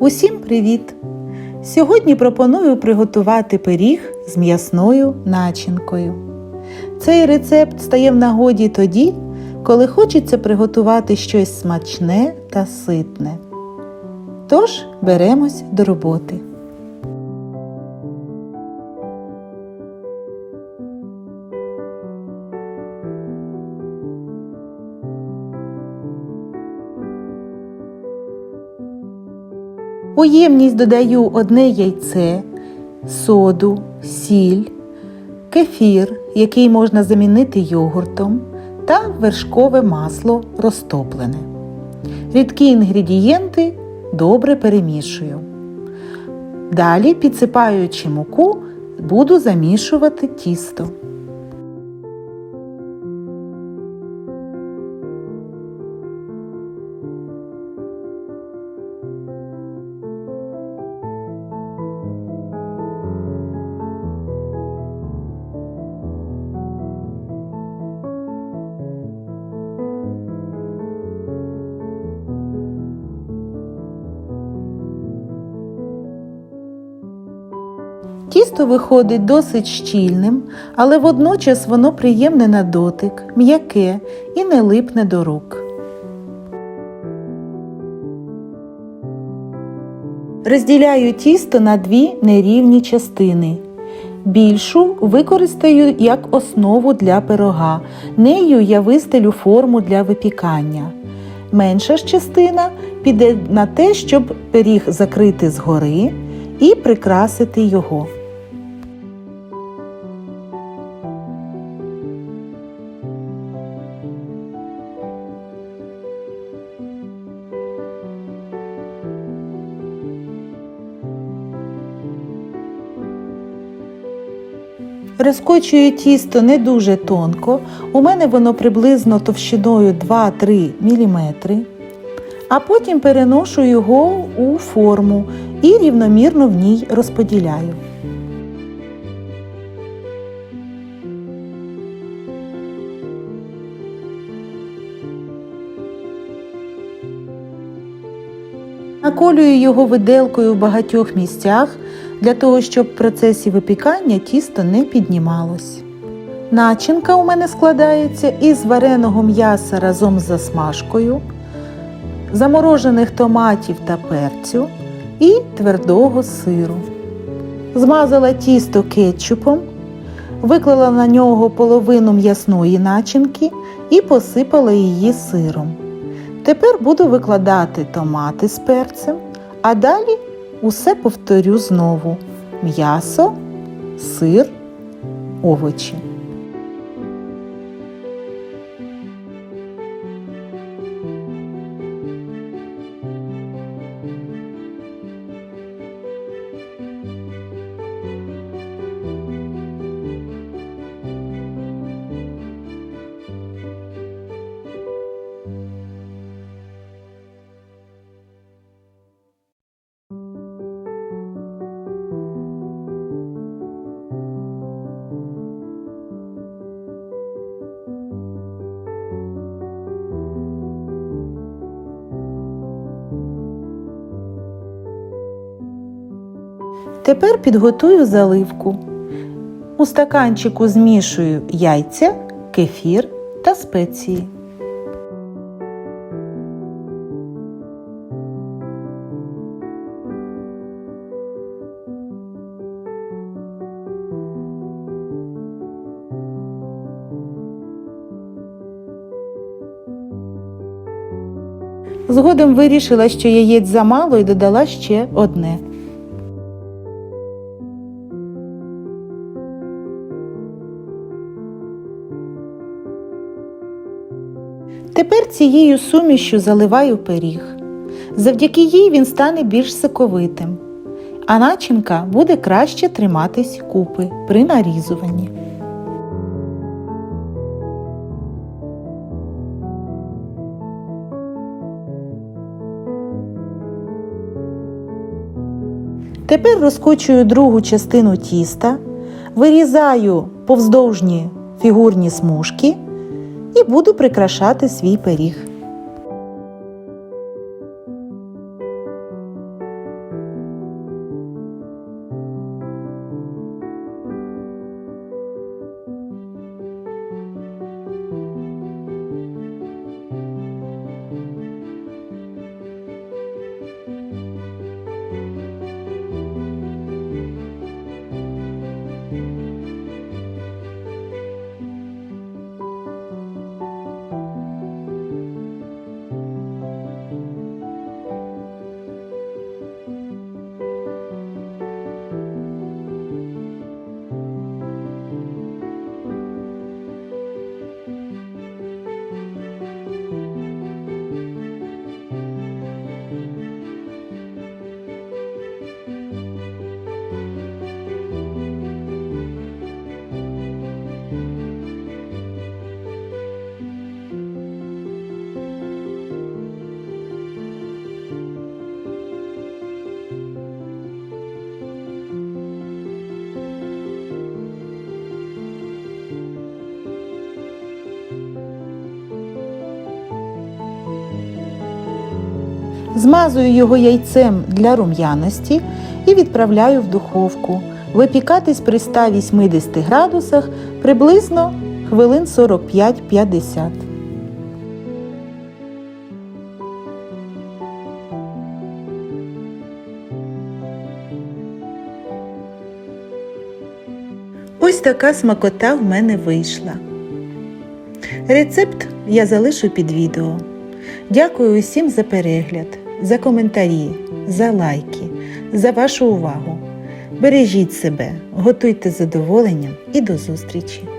Усім привіт! Сьогодні пропоную приготувати пиріг з м'ясною начинкою. Цей рецепт стає в нагоді тоді, коли хочеться приготувати щось смачне та ситне. Тож беремось до роботи. У ємність додаю одне яйце, соду, сіль, кефір, який можна замінити йогуртом, та вершкове масло розтоплене. Рідкі інгредієнти добре перемішую. Далі, підсипаючи муку, буду замішувати тісто. Тісто виходить досить щільним, але водночас воно приємне на дотик, м'яке і не липне до рук. Розділяю тісто на дві нерівні частини. Більшу використаю як основу для пирога. Нею я вистелю форму для випікання. Менша ж частина піде на те, щоб пиріг закрити згори і прикрасити його. Розкочую тісто не дуже тонко, у мене воно приблизно товщиною 2-3 мм, а потім переношу його у форму і рівномірно в ній розподіляю. Наколюю його виделкою в багатьох місцях для того, щоб в процесі випікання тісто не піднімалось. Начинка у мене складається із вареного м'яса разом з засмажкою, заморожених томатів та перцю і твердого сиру. Змазала тісто кетчупом, виклала на нього половину м'ясної начинки і посипала її сиром. Тепер буду викладати томати з перцем, а далі усе повторю знову: м'ясо, сир, овочі. Тепер підготую заливку. У стаканчику змішую яйця, кефір та спеції. Згодом вирішила, що яєць замало і додала ще одне. Тепер цією сумішю заливаю пиріг. Завдяки їй він стане більш соковитим, а начинка буде краще триматись купи при нарізуванні. Тепер розкочую другу частину тіста, вирізаю повздовжні фігурні смужки і буду прикрашати свій пиріг. Змазую його яйцем для рум'яності і відправляю в духовку. Випікатись при 180 градусах приблизно хвилин 45-50. Ось така смакота в мене вийшла. Рецепт я залишу під відео. Дякую усім за перегляд, за коментарі, за лайки, за вашу увагу. Бережіть себе, готуйте з задоволенням і до зустрічі!